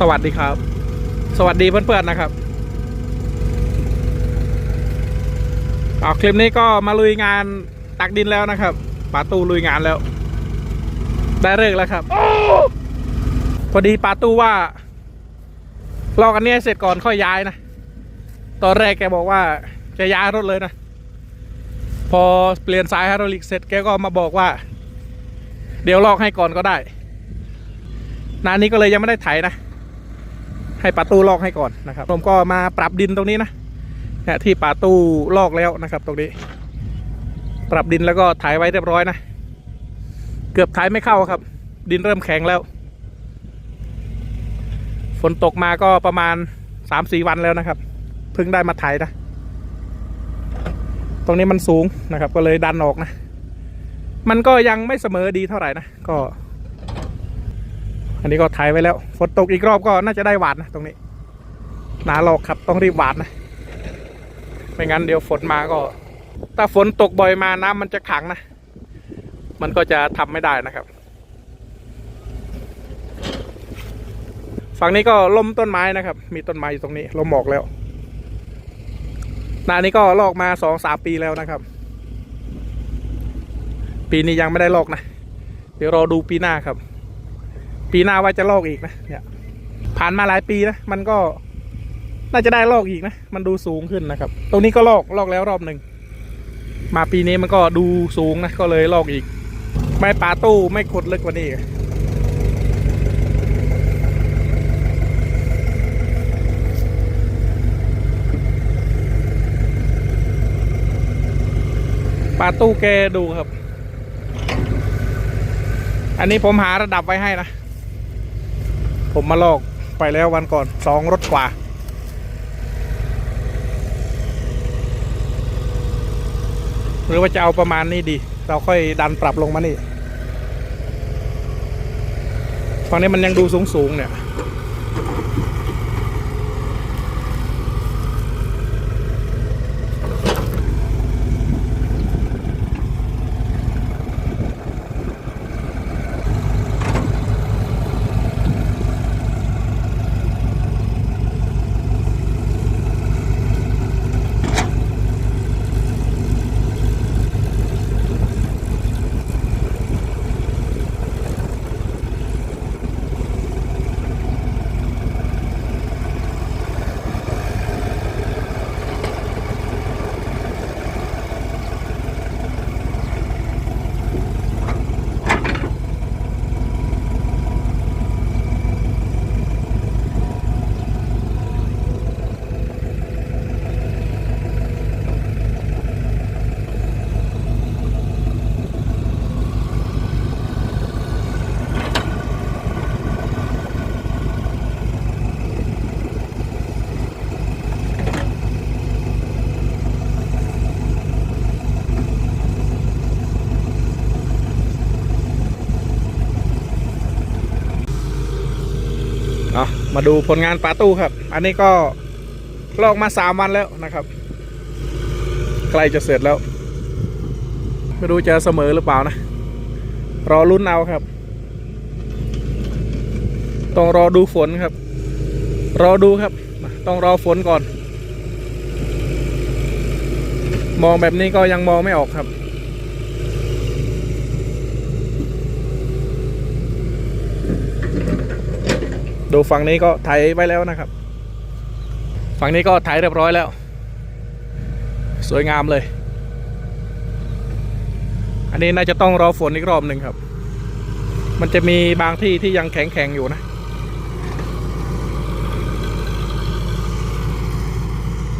สวัสดีครับ สวัสดีเพื่อนๆนะครับเอาคลิปนี้ก็มาลุยงานตักดินแล้วนะครับปาตูลุยงานแล้ว ได้เลิกแล้วครับพอดีปาตูว่าลอกอันนี้เสร็จก่อนค่อยย้ายนะตอนแรกแกบอกว่าจะย้ายรถเลยนะ พอเปลี่ยนสายไฮดรอลิกเสร็จแกก็มาบอกว่า เดี๋ยวลอกให้ก่อนก็ได้นานนี้ก็เลยยังไม่ได้ไถนะ ให้ปาตู้ลอกให้ก่อนนะครับผมก็มาปรับดินตรงนี้นะเนี่ยที่ปาตู้ลอกแล้วนะครับ ตรงนี้ ปรับดินแล้วก็ไถไว้เรียบร้อยนะเกือบไถไม่เข้าครับ ดินเริ่มแข็งแล้ว ฝนตกมาก็ประมาณสามสี่วันแล้วนะครับเพิ่งได้มาไถนะตรงนี้มันสูงนะครับ ก็เลยดันออกนะ มันก็ยังไม่เสมอดีเท่าไหร่นะก็ อันนี้ก็ไถไว้แล้วฝนตกอีกรอบก็น่าจะได้หวานนะตรงนี้หนาหลอกครับต้องรีบหวานนะ ไม่งั้นเดี๋ยวฝนมาก็ ถ้าฝนตกบ่อยมาน้ำมันจะขังนะ มันก็จะทำไม่ได้นะครับ ฝั่งนี้ก็ล้มต้นไม้นะครับ มีต้นไม้อยู่ตรงนี้ล้มหมอกแล้วนานี้ก็ลอกมาสองสามปีแล้วนะครับ ปีนี้ยังไม่ได้ลอกนะ เดี๋ยวรอดูปีหน้าครับ ปีหน้าว่าจะลอกอีกนะเนี่ย ผ่านมาหลายปีนะมันก็น่าจะได้ลอกอีกนะมันดูสูงขึ้นนะครับ ตรงนี้ก็ลอกลอกแล้วรอบหนึ่งมาปีนี้มันก็ดูสูงนะก็เลยลอกอีก ไม่ปาตู้ไม่ขุดลึกกว่านี้อีกปาตู้แกดูครับ อันนี้ผมหาระดับไว้ให้นะ ผมมาลอกไปแล้ววันก่อนสองรถกว่า หรือว่าจะเอาประมาณนี้ดี เราค่อยดันปรับลงมานี่ตอนนี้มันยังดูสูงสูงๆเนี่ย เอา มาดูผลงานปาตู้ครับ อันนี้ก็ลอกมาสามวันแล้วนะครับใกล้จะเสร็จแล้ว ไม่รู้จะเสมอหรือเปล่านะ รอลุ้นเอาครับ ต้องรอดูฝนครับ รอดูครับ ต้องรอฝนก่อน มองแบบนี้ก็ยังมองไม่ออกครับ ดูฝั่งนี้ก็ไถไว้แล้วนะครับ ฝั่งนี้ก็ไถเรียบร้อยแล้ว สวยงามเลย อันนี้น่าจะต้องรอฝนอีกรอบหนึ่งครับ มันจะมีบางที่ที่ยังแข็งๆอยู่นะ